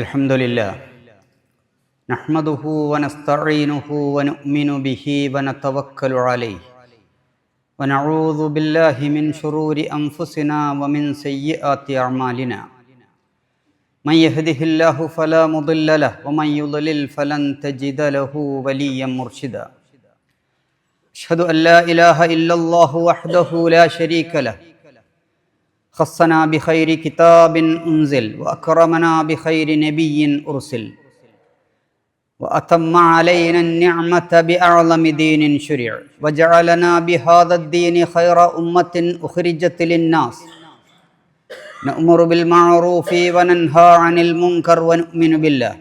الحمد لله. نحمده ونستعينه ونؤمن به ونتوكل عليه. ونعوذ بالله من شرور أنفسنا ومن سيئات أعمالنا. من يهده الله فلا مضل له ومن يضلل فلن تجد له وليا مرشدا. أشهد أن لا إله إلا الله وحده لا شريك له خصنا بخير كتاب أنزل وأكرمنا بخير نبي أرسل. وأتم علينا النعمة بأعظم دين شرع. وجعلنا بهذا الدين خير أمة أخرجت للناس. نأمر بالمعروف وننهى عن المنكر ونؤمن بالله.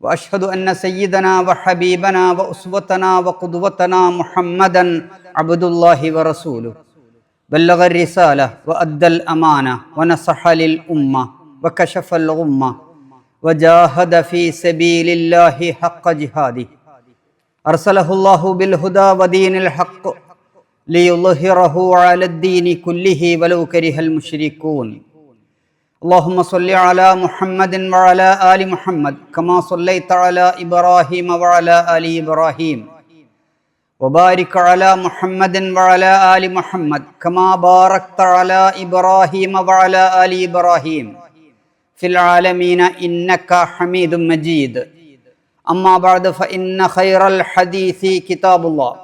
وأشهد أن سيدنا وحبيبنا وأسوتنا وقدوتنا محمدا عبد الله ورسوله. بلغ الرسالة وأدى الأمانة ونصح للأمة وكشف الغمة وجاهد في سبيل الله حق جهاده. أرسله الله بالهدى ودين الحق ليظهره على الدين كله ولو كره المشركون. اللهم صل على محمد وعلى آل محمد كما صليت على إبراهيم وعلى آل إبراهيم. وبارك على محمد وعلى آل محمد كما باركت على إبراهيم وعلى آل إبراهيم. في العالمين إنك حميد مجيد. أما بعد فإن خير الحديث كتاب الله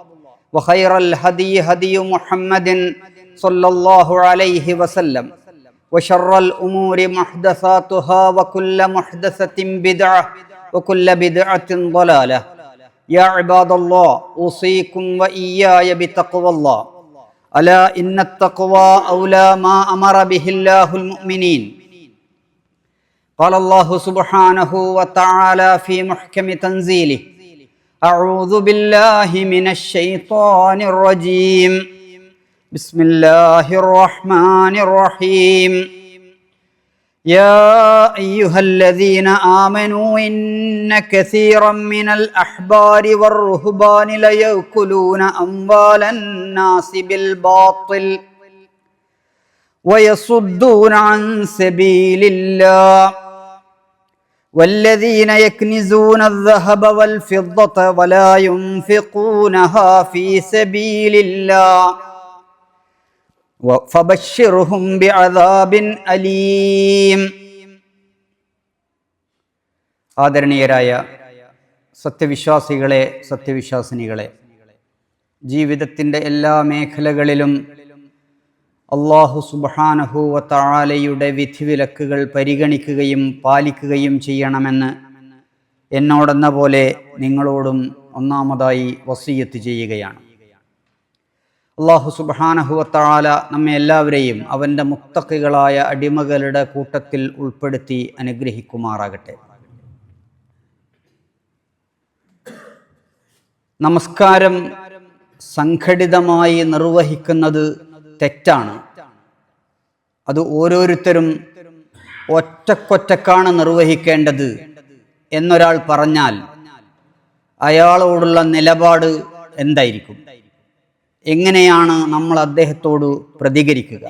وخير الهدي هدي محمد صلى الله عليه وسلم. وشر الأمور محدثاتها وكل محدثة بدعة وكل بدعة ضلالة. يا عباد الله أوصيكم وإياي بتقوى الله. ألا إن التقوى أولى ما أمر به الله المؤمنين. قال الله سبحانه وتعالى في محكم تنزيله أعوذ بالله من الشيطان الرجيم. بسم الله الرحمن الرحيم. يا أيها الذين آمنوا إن كثيرا من الأحبار والرهبان ليأكلون أموال الناس بالباطل ويصدون عن سبيل الله والذين يكنزون الذهب والفضة ولا ينفقونها في سبيل الله فبشرهم بعذاب أليم ആദരണീയരായ സത്യവിശ്വാസികളെ സത്യവിശ്വാസിനികളെ ജീവിതത്തിൻ്റെ എല്ലാ മേഖലകളിലും അള്ളാഹു സുബാനഹു വത്താലയുടെ വിധിവിലക്കുകൾ പരിഗണിക്കുകയും പാലിക്കുകയും ചെയ്യണമെന്ന് എന്നോടെന്ന പോലെ നിങ്ങളോടും ഒന്നാമതായി വസീയത്ത് ചെയ്യുകയാണ് അള്ളാഹു സുബാനഹു വത്താല നമ്മെ എല്ലാവരെയും അവന്റെ മുത്തക്കുകളായ അടിമകളുടെ കൂട്ടത്തിൽ ഉൾപ്പെടുത്തി അനുഗ്രഹിക്കുമാറാകട്ടെ. നമസ്കാരം സംഘടിതമായി നിർവഹിക്കുന്നത് തെറ്റാണ്. അത് ഓരോരുത്തരും ഒറ്റക്കൊറ്റക്കാണ് നിർവഹിക്കേണ്ടത് എന്നൊരാൾ പറഞ്ഞാൽ അയാളോടുള്ള നിലപാട് എന്തായിരിക്കും? എങ്ങനെയാണ് നമ്മൾ അദ്ദേഹത്തോട് പ്രതികരിക്കുക?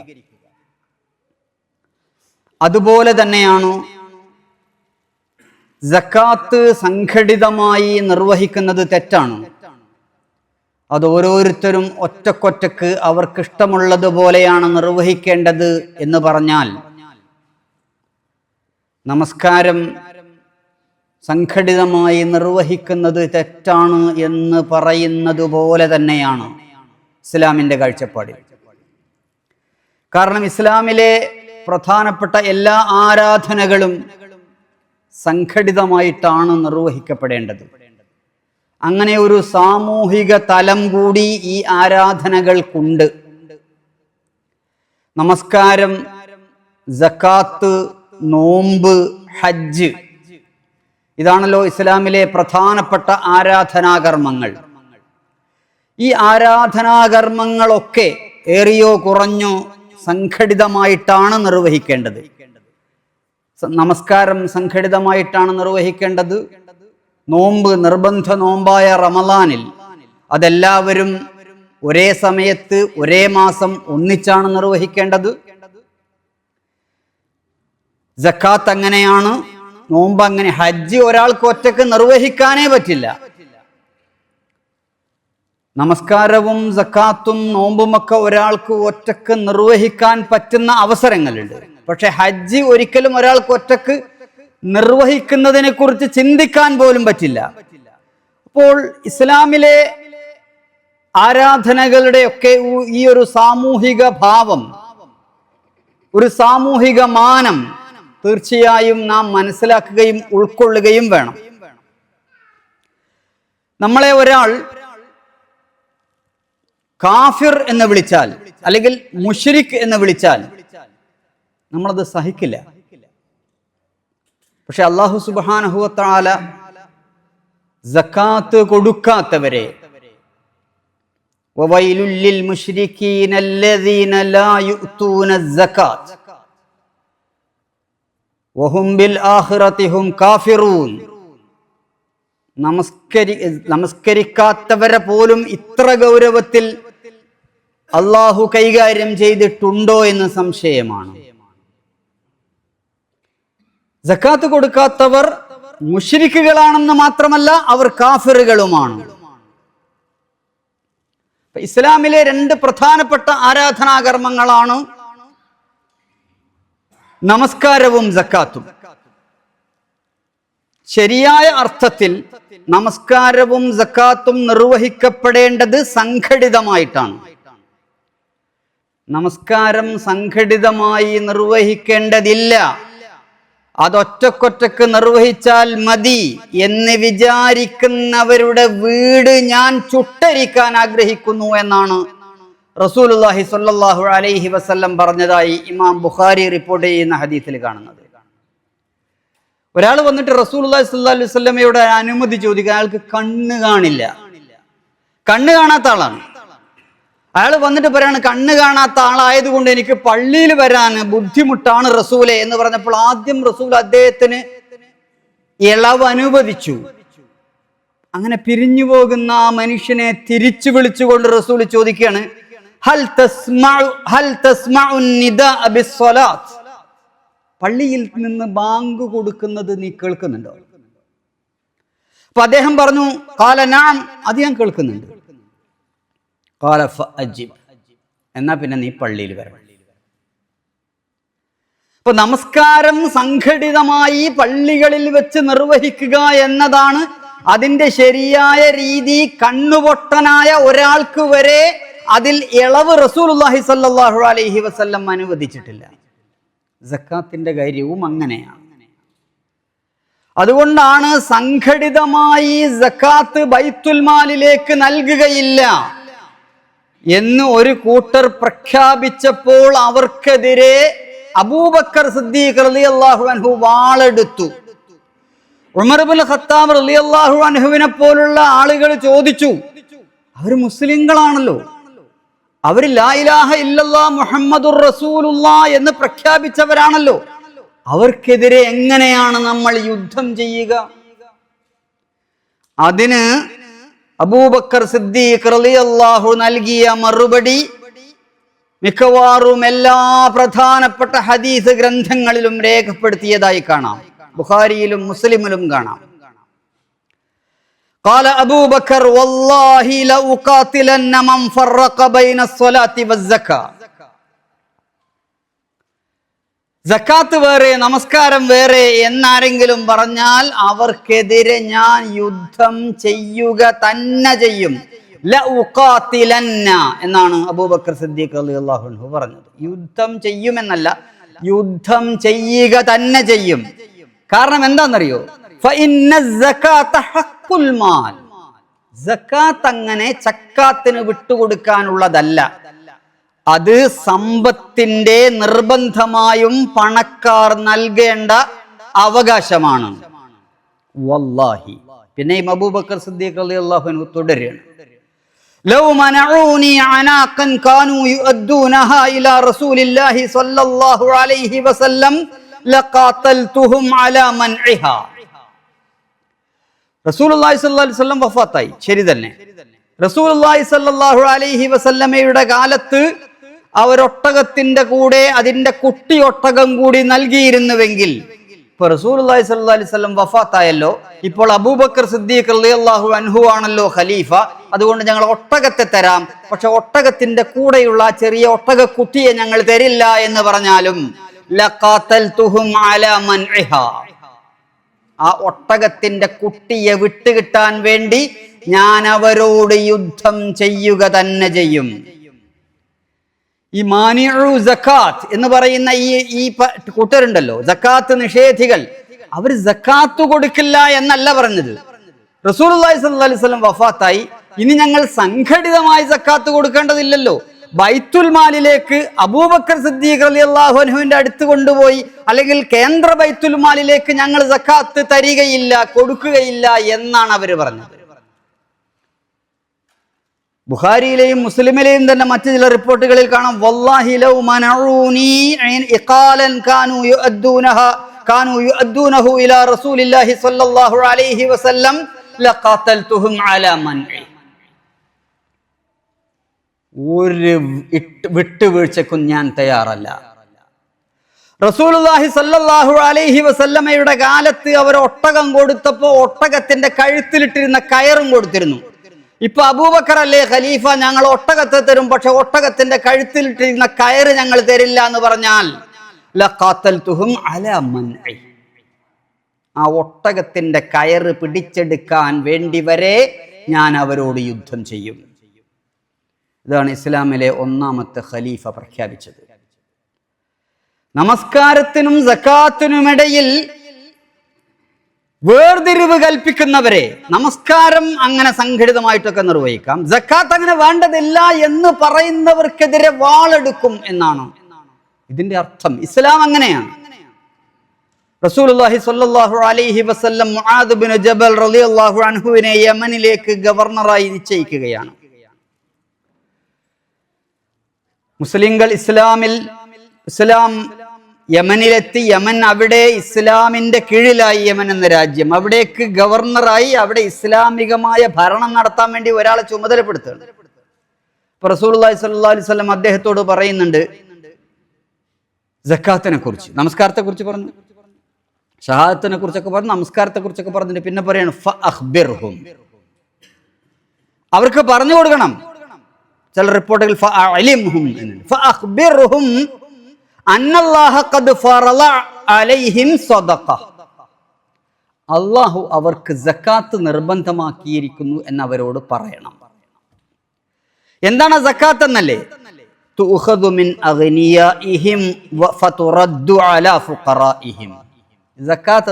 അതുപോലെ തന്നെയാണ് ജക്കാത്ത് സംഘടിതമായി നിർവഹിക്കുന്നത് തെറ്റാണ്. അത് ഓരോരുത്തരും ഒറ്റക്കൊറ്റക്ക് അവർക്കിഷ്ടമുള്ളതുപോലെയാണ് നിർവഹിക്കേണ്ടത് എന്ന് പറഞ്ഞാൽ നമസ്കാരം സംഘടിതമായി നിർവഹിക്കുന്നത് തെറ്റാണ് എന്ന് പറയുന്നത് പോലെ തന്നെയാണ്. ഇസ്ലാമിന്റെ കാഴ്ചപ്പാടിൽ. കാരണം ഇസ്ലാമിലെ പ്രധാനപ്പെട്ട എല്ലാ ആരാധനകളും സംഘടിതമായിട്ടാണ് നിർവഹിക്കപ്പെടേണ്ടത്. അങ്ങനെ ഒരു സാമൂഹിക തലം കൂടി ഈ ആരാധനകൾക്കുണ്ട്. നമസ്കാരം ജക്കാത്ത് നോമ്പ് ഹജ്ജ്. ഇതാണല്ലോ ഇസ്ലാമിലെ പ്രധാനപ്പെട്ട ആരാധനാകർമ്മങ്ങൾ. ഈ ആരാധനാകർമ്മങ്ങളൊക്കെ ഏറിയോ കുറഞ്ഞോ സംഘടിതമായിട്ടാണ് നിർവഹിക്കേണ്ടത്. നമസ്കാരം സംഘടിതമായിട്ടാണ് നിർവഹിക്കേണ്ടത്. നോമ്പ് നിർബന്ധ നോമ്പായ റമലാനിൽ അതെല്ലാവരും ഒരേ സമയത്ത് ഒരേ മാസം ഒന്നിച്ചാണ് നിർവഹിക്കേണ്ടത്. ജക്കാത്ത് അങ്ങനെയാണ് നോമ്പ് അങ്ങനെ ഹജ്ജ് ഒരാൾക്ക് ഒറ്റയ്ക്ക് നിർവഹിക്കാനേ പറ്റില്ല. നമസ്കാരവും സക്കാത്തും നോമ്പുമൊക്കെ ഒരാൾക്ക് ഒറ്റയ്ക്ക് നിർവഹിക്കാൻ പറ്റുന്ന അവസരങ്ങളുണ്ട്. പക്ഷെ ഹജ്ജ് ഒരിക്കലും ഒരാൾക്ക് ഒറ്റയ്ക്ക് നിർവഹിക്കുന്നതിനെ കുറിച്ച് ചിന്തിക്കാൻ പോലും പറ്റില്ല. അപ്പോൾ ഇസ്ലാമിലെ ആരാധനകളുടെ ഒക്കെ ഈ ഒരു സാമൂഹിക ഭാവം ഒരു സാമൂഹിക മാനം തീർച്ചയായും നാം മനസ്സിലാക്കുകയും ഉൾക്കൊള്ളുകയും വേണം. നമ്മളെ ഒരാൾ കാഫിർ എന്ന് വിളിച്ചാൽ അല്ലെങ്കിൽ മുഷരിഖ് എന്ന് വിളിച്ചാൽ നമ്മളത് സഹിക്കില്ല. പക്ഷെ അള്ളാഹു സുബാനഹുവത്താല ജക്കാത്ത് കൊടുക്കാത്തവരെ നമസ്കരിക്കാത്തവരെ പോലും ഇത്ര ഗൗരവത്തിൽ അള്ളാഹു കൈകാര്യം ചെയ്തിട്ടുണ്ടോ എന്ന് സംശയമാണ്. ജക്കാത്ത് കൊടുക്കാത്തവർ മുഷിരിക്കുകളാണെന്ന് മാത്രമല്ല അവർ കാഫിറുകളുമാണ്. ഇസ്ലാമിലെ രണ്ട് പ്രധാനപ്പെട്ട ആരാധനാകർമ്മങ്ങളാണ് നമസ്കാരവും ജക്കാത്തും. ശരിയായ അർത്ഥത്തിൽ നമസ്കാരവും ജക്കാത്തും നിർവഹിക്കപ്പെടേണ്ടത് സംഘടിതമായിട്ടാണ്. നമസ്കാരം സംഘടിതമായി നിർവഹിക്കേണ്ടതില്ല. അതൊറ്റക്കൊറ്റക്ക് നിർവഹിച്ചാൽ മതി എന്ന് വിചാരിക്കുന്നവരുടെ വീട് ഞാൻ ചുട്ടരിക്കാൻ ആഗ്രഹിക്കുന്നു എന്നാണ് റസൂലുല്ലാഹി സ്വല്ലല്ലാഹു അലൈഹി വസല്ലം പറഞ്ഞതായി ഇമാം ബുഖാരി റിപ്പോർട്ട് ചെയ്യുന്ന ഹദീസിൽ കാണുന്നത്. ഒരാൾ വന്നിട്ട് റസൂലുല്ലാഹി സ്വല്ലല്ലാഹു അലൈഹി വസല്ലമയുടെ അനുമതി ചോദിക്കാൻ അയാൾക്ക് കണ്ണ് കാണില്ല. കണ്ണ് കാണാത്ത ആളാണ്. അയാൾ വന്നിട്ട് പറയാണ് കണ്ണ് കാണാത്ത ആളായതുകൊണ്ട് എനിക്ക് പള്ളിയിൽ വരാൻ ബുദ്ധിമുട്ടാണ് റസൂലെ എന്ന് പറഞ്ഞപ്പോൾ ആദ്യം റസൂൽ അദ്ദേഹത്തിന് ഇളവ് അനുവദിച്ചു അങ്ങനെ പിരിഞ്ഞു പോകുന്ന ആ മനുഷ്യനെ തിരിച്ചു വിളിച്ചുകൊണ്ട് റസൂൽ ചോദിക്കുകയാണ് ഹൽ ഹൽ പള്ളിയിൽ നിന്ന് ബാങ്ക് കൊടുക്കുന്നത് നീ കേൾക്കുന്നുണ്ടോ? അപ്പൊ അദ്ദേഹം പറഞ്ഞു കാല നാം അത് ഞാൻ കേൾക്കുന്നുണ്ട്. കാല അജിബ് എന്നാ പിന്നെ നീ പള്ളിയിൽ വരണം. ഇപ്പൊ നമസ്കാരം സംഘടിതമായി പള്ളികളിൽ വെച്ച് നിർവഹിക്കുക എന്നതാണ് അതിന്റെ ശരിയായ രീതി. കണ്ണുപൊട്ടനായ ഒരാൾക്ക് വരെ അതിൽ ഇളവ് റസൂലുള്ളാഹി സല്ലാഹു അലൈഹി വസ്ല്ലം അനുവദിച്ചിട്ടില്ല. ജക്കാത്തിന്റെ കാര്യവും അങ്ങനെയാണ്. അതുകൊണ്ടാണ് സംഘടിതമായി ജക്കാത്ത് ബൈത്തുൽമാലിലേക്ക് നൽകുകയില്ല. എന്ന് ഒരു കൂട്ടർ പ്രഖ്യാപിച്ചപ്പോൾ അവർക്കെതിരെ അബൂബക്കർ സിദ്ദീഖ് റളിയല്ലാഹു അൻഹു വാളെടുത്തു. ഉമർബുൽ ഖത്താബ് അള്ളാഹു അൻഹുവിനെ പോലുള്ള ആളുകൾ ചോദിച്ചു അവർ മുസ്ലിങ്ങളാണല്ലോ? അവർ ലാ ഇലാഹ ഇല്ലല്ലാ മുഹമ്മദുർ റസൂലുള്ള എന്ന് പ്രഖ്യാപിച്ചവരാണല്ലോ? അവർക്കെതിരെ എങ്ങനെയാണ് നമ്മൾ യുദ്ധം ചെയ്യുക? അതിന് അബൂബക്കർ സിദ്ദീഖ് റളിയല്ലാഹു നൽകിയ മറുപടി മിക്കവാറും എല്ലാ പ്രധാനപ്പെട്ട ഹദീസ് ഗ്രന്ഥങ്ങളിലും രേഖപ്പെടുത്തിയതായി കാണാം ബുഖാരിയിലും മുസ്ലിമിലും കാണാം قال أبو بكر والله لأقاتلن من فرق بين الصلاة والزكاة ജക്കാത്ത് വേറെ നമസ്കാരം വേറെ എന്നാരെങ്കിലും പറഞ്ഞാൽ അവർക്കെതിരെ ഞാൻ യുദ്ധം ചെയ്യുക തന്നെ ചെയ്യും. എന്നാണ് അബൂബക്കർ സിദ്ദീഖ് അലി അള്ളാഹു പറഞ്ഞത്. യുദ്ധം ചെയ്യുമെന്നല്ല യുദ്ധം ചെയ്യുക തന്നെ ചെയ്യും. കാരണം എന്താണെന്നറിയോ അങ്ങനെ ചക്കാത്തിന് വിട്ടുകൊടുക്കാനുള്ളതല്ല. അത് സമ്പത്തിന്റെ നിർബന്ധമായും പണക്കാർ നൽകേണ്ട അവകാശമാണ് വല്ലാഹി പിന്നെ ഈ അബൂബക്കർ സിദ്ദീഖ് റളിയല്ലാഹു അൻഹു തുടരുകയാണ് لو منعوني عناقا كانوا يؤدونها إلى رسول الله صلى الله عليه وسلم لقاتلتهم على منعها റസൂലുള്ളാഹി സ്വല്ലല്ലാഹു അലൈഹി വസല്ലം വഫാത്തായി ശരി തന്നെ റസൂലുള്ളാഹി സ്വല്ലല്ലാഹു അലൈഹി വസല്ലമയുടെ കാലത്ത് അവരൊട്ടകത്തിന്റെ കൂടെ അതിന്റെ കുട്ടി ഒട്ടകം കൂടി നൽകിയിരുന്നുവെങ്കിൽ ഇപ്പൊ റസൂൽ അള്ളഹി അലൈഹി സ്വലം വഫാത്തായല്ലോ. ഇപ്പോൾ അബൂബക്കർ സിദ്ദീഖ് അള്ളാഹു അൻഹു ആണല്ലോ ഖലീഫ. അതുകൊണ്ട് ഞങ്ങൾ ഒട്ടകത്തെ തരാം. പക്ഷെ ഒട്ടകത്തിന്റെ കൂടെയുള്ള ആ ചെറിയ ഒട്ടക കുട്ടിയെ ഞങ്ങൾ തരില്ല എന്ന് പറഞ്ഞാലും. ആ ഒട്ടകത്തിന്റെ കുട്ടിയെ വിട്ടുകിട്ടാൻ വേണ്ടി ഞാൻ അവരോട് യുദ്ധം ചെയ്യുക തന്നെ ചെയ്യും. ഈ മാനിഉ ജക്കാത്ത് എന്ന് പറയുന്ന ഈ ഈ കൂട്ടരുണ്ടല്ലോ ജക്കാത്ത് നിഷേധികൾ. അവർ ജക്കാത്ത് കൊടുക്കില്ല എന്നല്ല പറഞ്ഞത്. അലൈഹി വസല്ലം വഫാത്തായി. ഇനി ഞങ്ങൾ സംഘടിതമായി ജക്കാത്ത് കൊടുക്കേണ്ടതില്ലല്ലോ. ബൈത്തുൽ മാലിലേക്ക് അബൂബക്കർ സിദ്ദീഖ് അലി അള്ളാഹുനുവിന്റെ അടുത്ത് കൊണ്ടുപോയി അല്ലെങ്കിൽ കേന്ദ്ര ബൈത്തുൽ മാലിലേക്ക് ഞങ്ങൾ ജക്കാത്ത് തരികയില്ല കൊടുക്കുകയില്ല എന്നാണ് അവർ പറഞ്ഞത്. ബുഖാരിയിലെയും മുസ്ലിമിലെയും തന്നെ മറ്റു ചില റിപ്പോർട്ടുകളിൽ കാണാം. റസൂലില്ലാഹി ഒരു വിട്ടുവീഴ്ചക്കും ഞാൻ തയ്യാറല്ല. റസൂലുള്ളാഹി സല്ലാഹു അലൈഹി വസല്ലമയുടെ കാലത്ത് അവർ ഒട്ടകം കൊടുത്തപ്പോ ഒട്ടകത്തിന്റെ കഴുത്തിലിട്ടിരുന്ന കയറും കൊടുത്തിരുന്നു. ഇപ്പൊ അബൂബക്കർ അല്ലേ ഖലീഫ? ഞങ്ങൾ ഒട്ടകത്തെ തരും പക്ഷെ ഒട്ടകത്തിന്റെ കഴുത്തിലിട്ടിരുന്ന കയറ് ഞങ്ങൾ തരില്ല എന്ന് പറഞ്ഞാൽ. ആ ഒട്ടകത്തിന്റെ കയറ് പിടിച്ചെടുക്കാൻ വേണ്ടി വരെ ഞാൻ അവരോട് യുദ്ധം ചെയ്യും. ഇതാണ് ഇസ്ലാമിലെ ഒന്നാമത്തെ ഖലീഫ പ്രഖ്യാപിച്ചത്. നമസ്കാരത്തിനും സക്കാത്തിനുമിടയിൽ വേർതിരിവ് കൽപ്പിക്കുന്നവരെ നമസ്കാരം അങ്ങനെ സംഘടിതമായിട്ടൊക്കെ നിർവഹിക്കാം. ജക്കാത്ത് അങ്ങനെ വേണ്ടതില്ല എന്ന് പറയുന്നവർക്കെതിരെ വാളെടുക്കും എന്നാണ്. ഇതിന്റെ അർത്ഥം ഇസ്ലാം അങ്ങനെയാണ്. റസൂലുള്ളാഹി സ്വല്ലല്ലാഹു അലൈഹി വസല്ലം ബിൻ ജബൽ റളിയല്ലാഹു അൻഹുവിനെ യമനിലേക്ക് ഗവർണറായി നിശ്ചയിക്കുകയാണ്. മുസ്ലിങ്ങൾ ഇസ്ലാമിൽ ഇസ്ലാം യമനിലെത്തി യമൻ അവിടെ ഇസ്ലാമിന്റെ കീഴിലായി യമൻ എന്ന രാജ്യം. അവിടേക്ക് ഗവർണറായി അവിടെ ഇസ്ലാമികമായ ഭരണം നടത്താൻ വേണ്ടി ഒരാളെ ചുമതലപ്പെടുത്തുകയാണ്. ഇപ്പൊ സ്വല്ലല്ലാഹു അലൈഹി വസല്ലം അദ്ദേഹത്തോട് പറയുന്നുണ്ട് ജക്കാത്തിനെ കുറിച്ച് നമസ്കാരത്തെ കുറിച്ച് പറഞ്ഞു. ഷഹാദത്തിനെ കുറിച്ചൊക്കെ പറഞ്ഞു നമസ്കാരത്തെ കുറിച്ചൊക്കെ പറഞ്ഞിട്ട് പിന്നെ പറയാണ് അവർക്ക് പറഞ്ഞു കൊടുക്കണം. ചില റിപ്പോർട്ടുകൾ അള്ളാഹു അവർക്ക് ജക്കാത്ത് നിർബന്ധമാക്കിയിരിക്കുന്നു എന്ന് അവരോട് പറയണം. എന്താണ് ജക്കാത്ത് എന്നല്ലേ?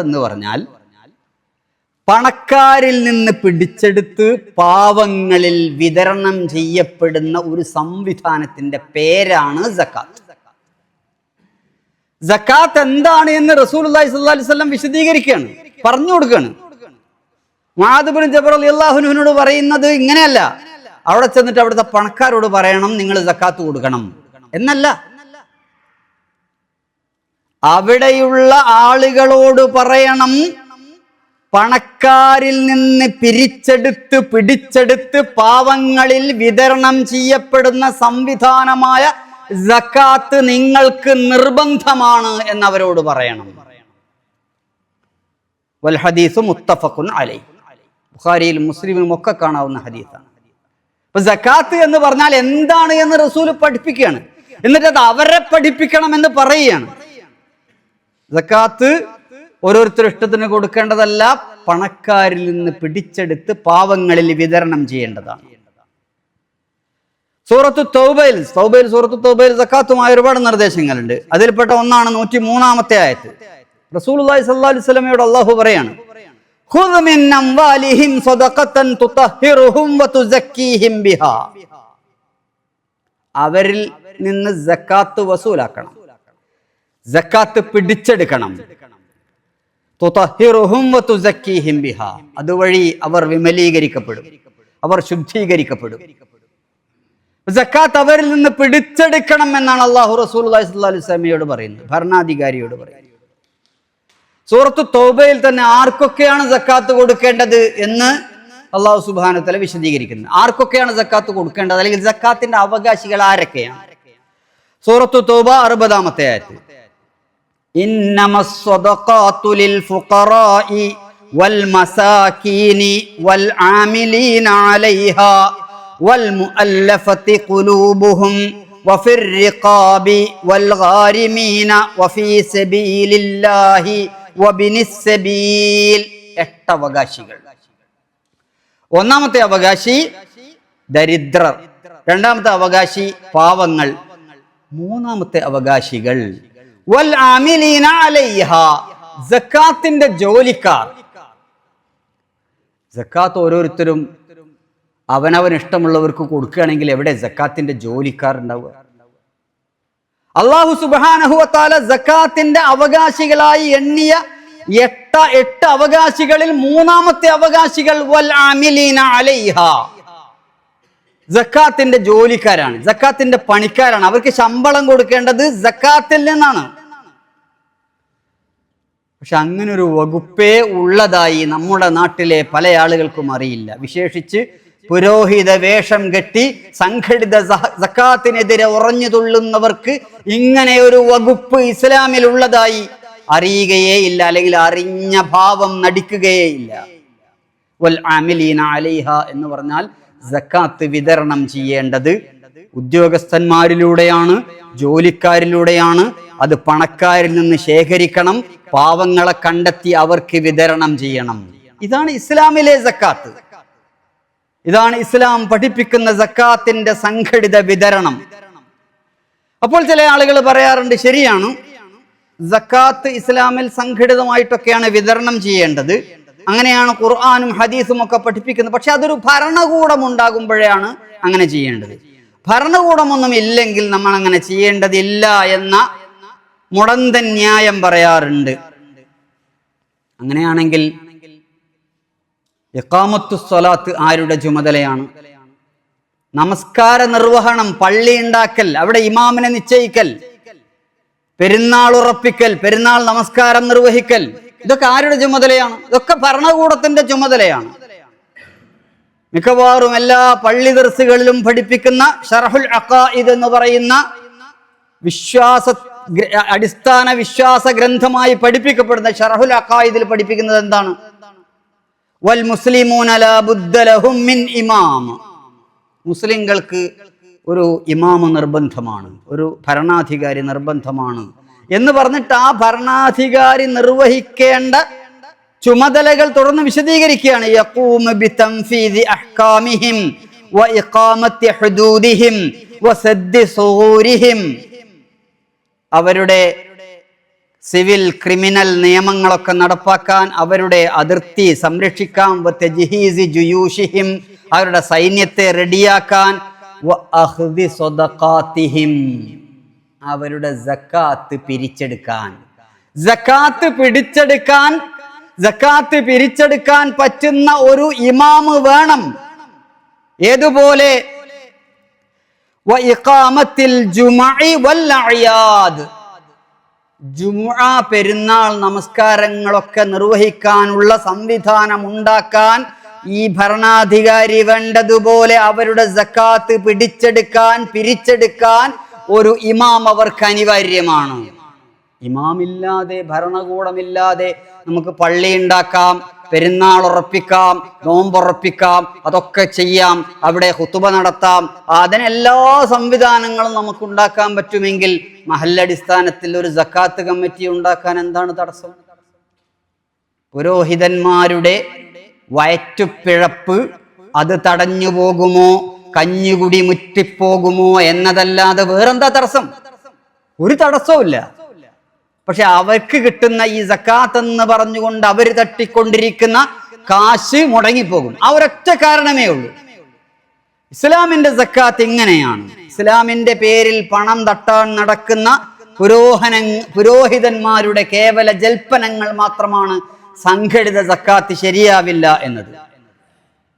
എന്ന് പറഞ്ഞാൽ പണക്കാരിൽ നിന്ന് പിടിച്ചെടുത്ത് പാവങ്ങളിൽ വിതരണം ചെയ്യപ്പെടുന്ന ഒരു സംവിധാനത്തിന്റെ പേരാണ് സക്കാത്ത്. സക്കാത്ത് എന്താണ് എന്ന് റസൂൽ അലൈഹി വസല്ലം വിശദീകരിക്കുകയാണ്. പറഞ്ഞു കൊടുക്കുകയാണ്. മാധുബിൻ ജബർ അലി അള്ളാഹുനുവിനോട് പറയുന്നത് ഇങ്ങനെയല്ല. അവിടെ ചെന്നിട്ട് അവിടുത്തെ പണക്കാരോട് പറയണം നിങ്ങൾ സക്കാത്ത് കൊടുക്കണം. എന്നല്ല. അവിടെയുള്ള ആളുകളോട് പറയണം പണക്കാരിൽ നിന്ന് പിരിച്ചെടുത്ത് പിടിച്ചെടുത്ത് പാവങ്ങളിൽ വിതരണം ചെയ്യപ്പെടുന്ന സംവിധാനമായ സക്കാത്ത് നിങ്ങൾക്ക് നിർബന്ധമാണ് എന്നവരോട് പറയണം. വൽ ഹദീസ് മുത്തഫഖുൻ അലൈ. ബുഖാരിയിൽ മുസ്ലിമിലും ഒക്കെ കാണാവുന്ന ഹദീസാണ്. അപ്പൊ സക്കാത്ത് എന്ന് പറഞ്ഞാൽ എന്താണ് എന്ന് റസൂൽ പഠിപ്പിക്കുകയാണ്. എന്നിട്ട് അത് അവരെ പഠിപ്പിക്കണം എന്ന് പറയുകയാണ്. സക്കാത്ത് ഓരോരുത്തരും ഇഷ്ടത്തിന് കൊടുക്കേണ്ടതല്ല പണക്കാരിൽ നിന്ന് പിടിച്ചെടുത്ത് പാവങ്ങളിൽ വിതരണം ചെയ്യേണ്ടതാണ്. സൂറത്ത് തൗബയിൽ തൗബയിൽ സൂറത്തു തൗബയിൽ സക്കാത്തുമായ ഒരുപാട് നിർദ്ദേശങ്ങളുണ്ട്. അതിൽപ്പെട്ട ഒന്നാണ് നൂറ്റി മൂന്നാമത്തെ ആയത്ത്. റസൂലുള്ളാഹി സല്ലാസ്ലമയോട് അള്ളാഹു പറയാണ് അവരിൽ നിന്ന് ജക്കാത്ത് വസൂലാക്കണം. ജക്കാത്ത് പിടിച്ചെടുക്കണം. അതുവഴി അവർ വിമലീകരിക്കപ്പെടും. അവർ ശുദ്ധീകരിക്കപ്പെടും. ജക്കാത്ത് അവരിൽ നിന്ന് പിടിച്ചെടുക്കണം എന്നാണ് അള്ളാഹു റസൂൽ അലൈഹി പറയുന്നത്. ഭരണാധികാരിയോട് പറയുന്നത്. സൂറത്ത് തൗബയിൽ തന്നെ ആർക്കൊക്കെയാണ് ജക്കാത്ത് കൊടുക്കേണ്ടത് എന്ന് അള്ളാഹു സുബാനത്തല വിശദീകരിക്കുന്നത് ആർക്കൊക്കെയാണ് ജക്കാത്ത് കൊടുക്കേണ്ടത്? അല്ലെങ്കിൽ ജക്കാത്തിന്റെ അവകാശികൾ ആരൊക്കെയാണ്? സൂറത്ത് തൗബ അറുപതാമത്തെ ആയിരത്തി വൽ വൽ والمؤلفة قلوبهم وفي الرقاب والغارمين وفي سبيل الله وبن السبيل എട്ട് അവകാശികൾ ഒന്നാമത്തെ അവകാശി ദരിദ്രർ രണ്ടാമത്തെ അവകാശി പാവങ്ങൾ മൂന്നാമത്തെ അവകാശികൾ വൽ ആമിലീന അലൈഹ സക്കാത്തിന്റെ ജോലിക്കാർ സക്കാത്ത് ഓരോരുത്തരും അവനവൻ ഇഷ്ടമുള്ളവർക്ക് കൊടുക്കുകയാണെങ്കിൽ എവിടെ സക്കാത്തിന്റെ ജോലിക്കാർ ഉണ്ടാവുക അള്ളാഹു സുബാനഹുവത്താല ജക്കാത്തിന്റെ അവകാശികളായി എണ്ണിയ എട്ട എട്ട് അവകാശികളിൽ മൂന്നാമത്തെ അവകാശികൾ വൽ ജക്കാത്തിന്റെ ജോലിക്കാരാണ് ജക്കാത്തിന്റെ പണിക്കാരാണ്. അവർക്ക് ശമ്പളം കൊടുക്കേണ്ടത് ജക്കാത്തിൽ നിന്നാണ്. പക്ഷെ അങ്ങനെ ഒരു വകുപ്പേ ഉള്ളതായി നമ്മുടെ നാട്ടിലെ പല ആളുകൾക്കും അറിയില്ല. വിശേഷിച്ച് പുരോഹിത വേഷം കെട്ടി സംഘടിത സക്കാത്തിനെതിരെ ഉറഞ്ഞു തുള്ളുന്നവർക്ക് ഇങ്ങനെ ഒരു വകുപ്പ് ഇസ്ലാമിൽ ഉള്ളതായി അറിയുകയേ ഇല്ല അല്ലെങ്കിൽ അറിഞ്ഞ ഭാവം നടിക്കുകയേ ഇല്ല. വൽ എന്ന് പറഞ്ഞാൽ സക്കാത്ത് വിതരണം ചെയ്യേണ്ടത് ഉദ്യോഗസ്ഥന്മാരിലൂടെയാണ് ജോലിക്കാരിലൂടെയാണ്. അത് പണക്കാരിൽ നിന്ന് ശേഖരിക്കണം പാവങ്ങളെ കണ്ടെത്തി അവർക്ക് വിതരണം ചെയ്യണം. ഇതാണ് ഇസ്ലാമിലെ സക്കാത്ത്. ഇതാണ് ഇസ്ലാം പഠിപ്പിക്കുന്ന സക്കാത്തിന്റെ സംഘടിത വിതരണം. അപ്പോൾ ചില ആളുകൾ പറയാറുണ്ട് ശരിയാണ് സക്കാത്ത് ഇസ്ലാമിൽ സംഘടിതമായിട്ടൊക്കെയാണ് വിതരണം ചെയ്യേണ്ടത്. അങ്ങനെയാണ് ഖുർആാനും ഹദീസും ഒക്കെ പഠിപ്പിക്കുന്നത്. പക്ഷെ അതൊരു ഭരണകൂടം ഉണ്ടാകുമ്പോഴാണ് അങ്ങനെ ചെയ്യേണ്ടത്. ഭരണകൂടമൊന്നും ഇല്ലെങ്കിൽ നമ്മൾ അങ്ങനെ ചെയ്യേണ്ടതില്ല എന്ന മുടന്തൻ ന്യായം പറയാറുണ്ട്. അങ്ങനെയാണെങ്കിൽ ഇഖാമത്തു സ്വലാത്ത് ആരുടെ ചുമതലയാണ്? നമസ്കാര നിർവഹണം പള്ളി ഉണ്ടാക്കൽ അവിടെ ഇമാമിനെ നിശ്ചയിക്കൽ പെരുന്നാൾ ഉറപ്പിക്കൽ പെരുന്നാൾ നമസ്കാരം നിർവഹിക്കൽ ഇതൊക്കെ ആരുടെ ചുമതലയാണ്? ഇതൊക്കെ ഭരണകൂടത്തിന്റെ ചുമതലയാണ്. മിക്കവാറും എല്ലാ പള്ളി ദർസുകളിലും പഠിപ്പിക്കുന്ന ഷറഹുൽ അഖായിദ് എന്ന് പറയുന്ന വിശ്വാസ അടിസ്ഥാന വിശ്വാസ ഗ്രന്ഥമായി പഠിപ്പിക്കപ്പെടുന്ന ഷറഹുൽ അഖായിദിൽ പഠിപ്പിക്കുന്നത് എന്താണ്? വൽ മുസ്ലിങ്ങൾക്ക് ഒരു ഇമാമ നിർബന്ധമാണ് ഒരു ഭരണാധികാരി നിർബന്ധമാണ് എന്ന് പറഞ്ഞിട്ട് ആ ഭരണാധികാരി നിർവഹിക്കേണ്ട ചുമതലകൾ തുടർന്ന് വിശദീകരിക്കുകയാണ്. അവരുടെ സിവിൽ ക്രിമിനൽ നിയമങ്ങളൊക്കെ നടപ്പാക്കാൻ അവരുടെ അതിർത്തി സംരക്ഷിക്കാൻ ജുയൂഷിഹിം അവരുടെ സൈന്യത്തെ റെഡിയാക്കാൻ. അവരുടെ സക്കാത്ത് പിരിച്ചെടുക്കാൻ. സക്കാത്ത് പിടിച്ചെടുക്കാൻ സക്കാത്ത് പിരിച്ചെടുക്കാൻ പറ്റുന്ന ഒരു ഇമാമ് വേണം. ഏതുപോലെ? വൽ ജുമുഅ പെരുന്നാൾ നമസ്കാരങ്ങളൊക്കെ നിർവഹിക്കാനുള്ള സംവിധാനം ഉണ്ടാക്കാൻ ഈ ഭരണാധികാരി വേണ്ടതുപോലെ അവരുടെ സക്കാത്ത് പിടിച്ചെടുക്കാൻ പിരിച്ചെടുക്കാൻ ഒരു ഇമാം അവർക്ക് അനിവാര്യമാണ്. ഇമാമില്ലാതെ ഭരണകൂടമില്ലാതെ നമുക്ക് പള്ളി ഉണ്ടാക്കാം പെരുന്നാൾ ഉറപ്പിക്കാം നോമ്പുറപ്പിക്കാം അതൊക്കെ ചെയ്യാം അവിടെ ഹുത്തുബ നടത്താം. അതിനെല്ലാ സംവിധാനങ്ങളും നമുക്ക് ഉണ്ടാക്കാൻ പറ്റുമെങ്കിൽ മഹല്ലടിസ്ഥാനത്തിൽ ഒരു ജക്കാത്ത് കമ്മിറ്റി ഉണ്ടാക്കാൻ എന്താണ് തടസ്സം? പുരോഹിതന്മാരുടെ വയറ്റുപിഴപ്പ് അത് തടഞ്ഞു പോകുമോ? കഞ്ഞുകുടി മുറ്റിപ്പോകുമോ എന്നതല്ലാതെ വേറെന്താ തടസ്സം? ഒരു തടസ്സവുമില്ല. പക്ഷെ അവർക്ക് കിട്ടുന്ന ഈ സക്കാത്ത് എന്ന് പറഞ്ഞുകൊണ്ട് അവർ തട്ടിക്കൊണ്ടിരിക്കുന്ന കാശ് മുടങ്ങിപ്പോകും. ആ ഒരൊറ്റ കാരണമേ ഉള്ളൂ. ഇസ്ലാമിന്റെ സക്കാത്ത് ഇങ്ങനെയാണ്. ഇസ്ലാമിന്റെ പേരിൽ പണം തട്ടാൻ നടക്കുന്ന പുരോഹന പുരോഹിതന്മാരുടെ കേവല ജൽപ്പനങ്ങൾ മാത്രമാണ് സംഘടിത സക്കാത്ത് ശരിയാവില്ല എന്നത്.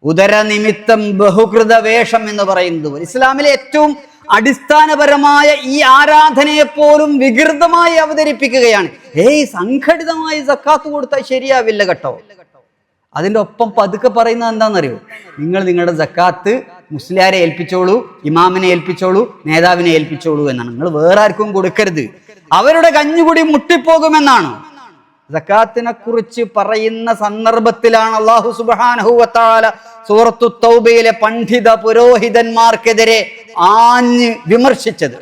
ഉദരനിമിത്തം ബഹുകൃത വേഷം എന്ന് പറയുന്നത് ഇസ്ലാമിലെ ഏറ്റവും അടിസ്ഥാനപരമായ ഈ ആരാധനയെ പോലും വികൃതമായി അവതരിപ്പിക്കുകയാണ്. ഏയ് സംഘടിതമായി സക്കാത്ത് കൊടുത്താൽ ശരിയാവില്ല കേട്ടോ. അതിന്റെ ഒപ്പം പതുക്കെ പറയുന്നത് എന്താണെന്നറിയോ? നിങ്ങൾ നിങ്ങളുടെ സക്കാത്ത് മുസ്ലിയാരെ ഏൽപ്പിച്ചോളൂ ഇമാമിനെ ഏൽപ്പിച്ചോളൂ നേതാവിനെ ഏൽപ്പിച്ചോളൂ എന്നാണ്. നിങ്ങൾ വേറെ ആർക്കും കൊടുക്കരുത്. അവരുടെ കഞ്ഞുകൂടി മുട്ടിപ്പോകുമെന്നാണ്? സക്കാത്തിനെ കുറിച്ച് പറയുന്ന സന്ദർഭത്തിലാണ് അള്ളാഹു സുബാനഹുവത്താല സൂറത്തു തൗബയിലെ പണ്ഡിത പുരോഹിതന്മാർക്കെതിരെ ആഞ്ഞ് വിമർശിച്ചത്.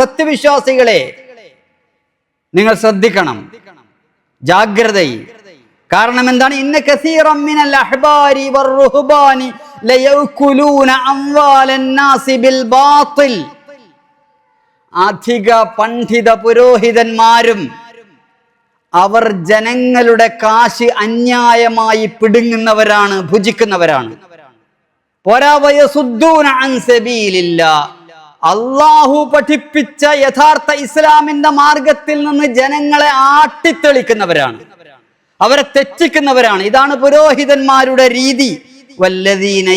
സത്യവിശ്വാസികളെ നിങ്ങൾ ശ്രദ്ധിക്കണം. ജാഗ്രത കാരണം എന്താണ്? ഇന്ന കസീറം അഹ്ബാരി നാസി ബിൽ അധിക പണ്ഡിത പുരോഹിതന്മാരും അവർ ജനങ്ങളുടെ കാശ് അന്യായമായി പിടുങ്ങുന്നവരാണ് ഭുജിക്കുന്നവരാണ്. അള്ളാഹു പഠിപ്പിച്ച യഥാർത്ഥ ഇസ്ലാമിന്റെ മാർഗത്തിൽ നിന്ന് ജനങ്ങളെ ആട്ടിത്തെളിക്കുന്നവരാണ്. അവരെ തെറ്റിക്കുന്നവരാണ്. ഇതാണ് പുരോഹിതന്മാരുടെ രീതി. വല്ലദീന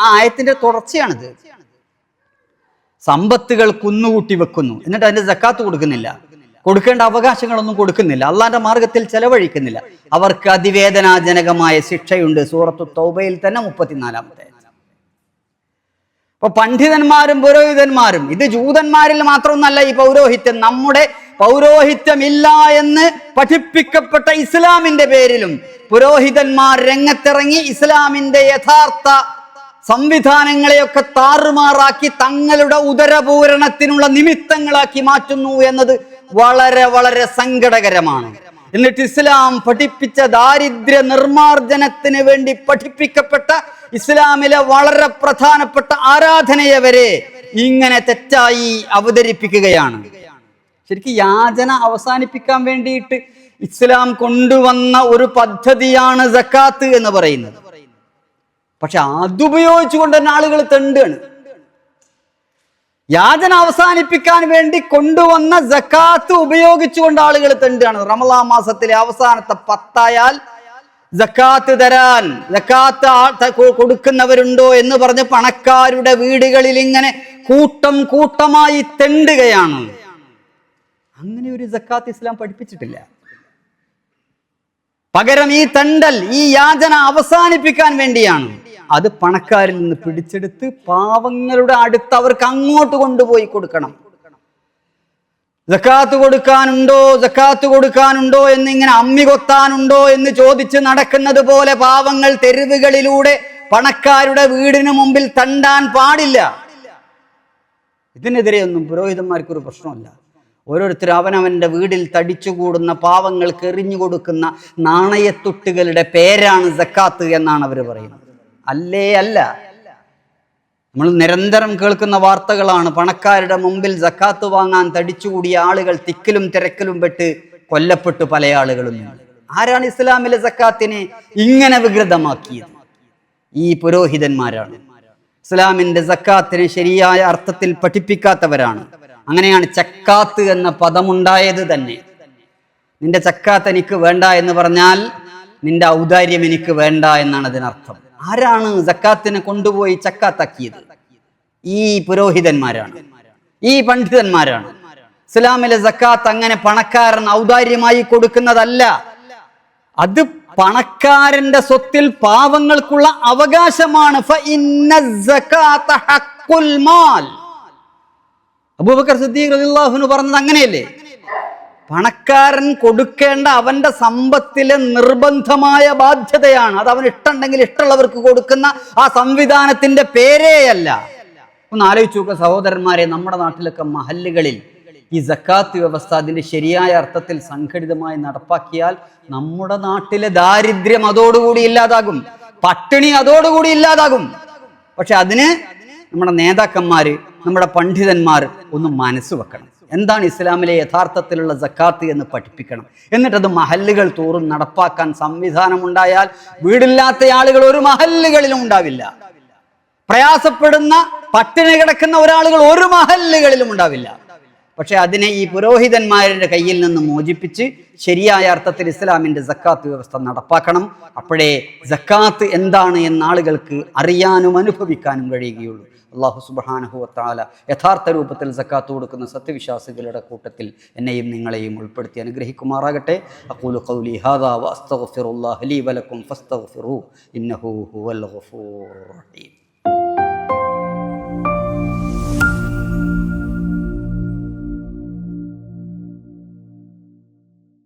ആയത്തിന്റെ തുടർച്ചയാണിത്. സമ്പത്തുകൾ കുന്നുകൂട്ടി വെക്കുന്നു. എന്നിട്ട് അതിന്റെ ജക്കാത്ത് കൊടുക്കുന്നില്ല. കൊടുക്കേണ്ട അവകാശങ്ങളൊന്നും കൊടുക്കുന്നില്ല. അള്ളാന്റെ മാർഗത്തിൽ ചെലവഴിക്കുന്നില്ല. അവർക്ക് അതിവേദനാജനകമായ ശിക്ഷയുണ്ട്. സൂറത്തു തൗബയിൽ തന്നെ മുപ്പത്തിനാലാമത്തെ അപ്പൊ പണ്ഡിതന്മാരും പുരോഹിതന്മാരും ഇത് ജൂതന്മാരിൽ മാത്രമൊന്നല്ല ഈ പൗരോഹിത്യം നമ്മുടെ പൗരോഹിത്യമില്ല എന്ന് പഠിപ്പിക്കപ്പെട്ട ഇസ്ലാമിന്റെ പേരിലും പുരോഹിതന്മാർ രംഗത്തിറങ്ങി ഇസ്ലാമിന്റെ യഥാർത്ഥ സംവിധാനങ്ങളെയൊക്കെ താറുമാറാക്കി തങ്ങളുടെ ഉദരപൂരണത്തിനുള്ള നിമിത്തങ്ങളാക്കി മാറ്റുന്നു എന്നത് വളരെ വളരെ സങ്കടകരമാണ്. എന്നിട്ട് ഇസ്ലാം പഠിപ്പിച്ച ദാരിദ്ര്യ നിർമാർജനത്തിന് വേണ്ടി പഠിപ്പിക്കപ്പെട്ട ഇസ്ലാമിലെ വളരെ പ്രധാനപ്പെട്ട ആരാധനയെ വരെ ഇങ്ങനെ തെറ്റായി അവതരിപ്പിക്കുകയാണ്. ശരിക്കും യാചന അവസാനിപ്പിക്കാൻ വേണ്ടിയിട്ട് ഇസ്ലാം കൊണ്ടുവന്ന ഒരു പദ്ധതിയാണ് സക്കാത്ത് എന്ന് പറയുന്നത്. പക്ഷെ അതുപയോഗിച്ചുകൊണ്ട് തന്നെ ആളുകൾ തെണ്ടാണ് യാചന അവസാനിപ്പിക്കാൻ വേണ്ടി കൊണ്ടുവന്ന ജക്കാത്ത് ഉപയോഗിച്ചുകൊണ്ട് ആളുകൾ തെണ്ടാണ് റമലാ മാസത്തിലെ അവസാനത്തെ പത്തായാൽ ജക്കാത്ത് തരാൻ ജക്കാത്ത് കൊടുക്കുന്നവരുണ്ടോ എന്ന് പറഞ്ഞ് പണക്കാരുടെ വീടുകളിൽ ഇങ്ങനെ കൂട്ടം കൂട്ടമായി തെണ്ടുകയാണ്. അങ്ങനെ ഒരു ജക്കാത്ത് ഇസ്ലാം പഠിപ്പിച്ചിട്ടില്ല. പകരം ഈ തണ്ടൽ ഈ യാചന അവസാനിപ്പിക്കാൻ വേണ്ടിയാണ്. അത് പണക്കാരിൽ നിന്ന് പിടിച്ചെടുത്ത് പാവങ്ങളുടെ അടുത്ത് അവർക്ക് അങ്ങോട്ട് കൊണ്ടുപോയി കൊടുക്കണം. ജക്കാത്ത് കൊടുക്കാനുണ്ടോ ജക്കാത്ത് കൊടുക്കാനുണ്ടോ എന്ന് ഇങ്ങനെ അമ്മി കൊത്താനുണ്ടോ എന്ന് ചോദിച്ച് നടക്കുന്നത് പോലെ പാവങ്ങൾ തെരുവുകളിലൂടെ പണക്കാരുടെ വീടിന് മുമ്പിൽ തണ്ടാൻ പാടില്ല. ഇതിനെതിരെ ഒന്നും പുരോഹിതന്മാർക്ക് ഒരു പ്രശ്നമല്ല. ഓരോരുത്തരും അവനവന്റെ വീടിൽ തടിച്ചുകൂടുന്ന പാവങ്ങൾക്ക് എറിഞ്ഞു കൊടുക്കുന്ന നാണയത്തുട്ടുകളുടെ പേരാണ് ജക്കാത്ത് എന്നാണ് അവർ പറയുന്നത്. അല്ലേ അല്ല? നമ്മൾ നിരന്തരം കേൾക്കുന്ന വാർത്തകളാണ്. പണക്കാരുടെ മുമ്പിൽ ജക്കാത്ത് വാങ്ങാൻ തടിച്ചുകൂടിയ ആളുകൾ തിക്കിലും തിരക്കിലും പെട്ട് കൊല്ലപ്പെട്ടു പല ആളുകളും. ആരാണ് ഇസ്ലാമിലെ ജക്കാത്തിനെ ഇങ്ങനെ വികൃതമാക്കിയത്? ഈ പുരോഹിതന്മാരാണ്. ഇസ്ലാമിന്റെ ജക്കാത്തിനെ ശരിയായ അർത്ഥത്തിൽ പഠിപ്പിക്കാത്തവരാണ്. അങ്ങനെയാണ് ചക്കാത്ത് എന്ന പദമുണ്ടായത് തന്നെ. നിന്റെ ചക്കാത്ത് എനിക്ക് വേണ്ട എന്ന് പറഞ്ഞാൽ നിന്റെ ഔദാര്യം എനിക്ക് വേണ്ട എന്നാണ് അതിനർത്ഥം. ആരാണ് സക്കാത്തിനെ കൊണ്ടുപോയി ചക്കാത്താക്കിയത്? ഈ പുരോഹിതന്മാരാണ്. ഈ പണ്ഡിതന്മാരാണ്. ഇസ്ലാമിലെ സക്കാത്ത് അങ്ങനെ പണക്കാരൻ ഔദാര്യമായി കൊടുക്കുന്നതല്ല. അത് പണക്കാരന്റെ സ്വത്തിൽ പാവങ്ങൾക്കുള്ള അവകാശമാണ്. അബൂബക്കർ സിദ്ദീഖ് പറഞ്ഞത് അങ്ങനെയല്ലേ? പണക്കാരൻ കൊടുക്കേണ്ട അവന്റെ സമ്പത്തിലെ നിർബന്ധമായ ബാധ്യതയാണ്. അത് അവൻ ഇഷ്ടമുണ്ടെങ്കിൽ ഇഷ്ടമുള്ളവർക്ക് കൊടുക്കുന്ന ആ സംവിധാനത്തിന്റെ പേരേയല്ല. ഒന്ന് ആലോചിച്ച് നോക്കുക സഹോദരന്മാരെ നമ്മുടെ നാട്ടിലൊക്കെ മഹല്ലുകളിൽ ഈ സക്കാത്ത് വ്യവസ്ഥ അതിന്റെ ശരിയായ അർത്ഥത്തിൽ സംഘടിതമായി നടപ്പാക്കിയാൽ നമ്മുടെ നാട്ടിലെ ദാരിദ്ര്യം അതോടുകൂടി ഇല്ലാതാകും. പട്ടിണി അതോടുകൂടി ഇല്ലാതാകും. പക്ഷെ അതിന് നമ്മുടെ നേതാക്കന്മാർ നമ്മുടെ പണ്ഡിതന്മാർ ഒന്ന് മനസ്സ് വെക്കണം. എന്താണ് ഇസ്ലാമിലെ യഥാർത്ഥത്തിലുള്ള ജക്കാത്ത് എന്ന് പഠിപ്പിക്കണം. എന്നിട്ടത് മഹല്ലുകൾ തോറും നടപ്പാക്കാൻ സംവിധാനം ഉണ്ടായാൽ വീടില്ലാത്ത ആളുകൾ ഒരു മഹല്ലുകളിലും ഉണ്ടാവില്ല. പ്രയാസപ്പെടുന്ന പട്ടിണി കിടക്കുന്ന ഒരാളുകൾ ഒരു മഹല്ലുകളിലും ഉണ്ടാവില്ല. പക്ഷെ അതിനെ ഈ പുരോഹിതന്മാരുടെ കയ്യിൽ നിന്ന് മോചിപ്പിച്ച് ശരിയായ അർത്ഥത്തിൽ ഇസ്ലാമിന്റെ ജക്കാത്ത് വ്യവസ്ഥ നടപ്പാക്കണം. അപ്പോഴേ ജക്കാത്ത് എന്താണ് എന്ന് ആളുകൾക്ക് അറിയാനും അനുഭവിക്കാനും കഴിയുകയുള്ളൂ. അള്ളാഹു സുബാനഹുവത്താല യഥാർത്ഥ രൂപത്തിൽ സക്കാത്ത് കൊടുക്കുന്ന സത്യവിശ്വാസികളുടെ കൂട്ടത്തിൽ എന്നെയും നിങ്ങളെയും ഉൾപ്പെടുത്തി അനുഗ്രഹിക്കുമാറാകട്ടെ. അഖൂലു ഖൗലി ഹാദാ ലീ വലക്കും ഇന്നഹു ഹുവൽ ഗഫൂർ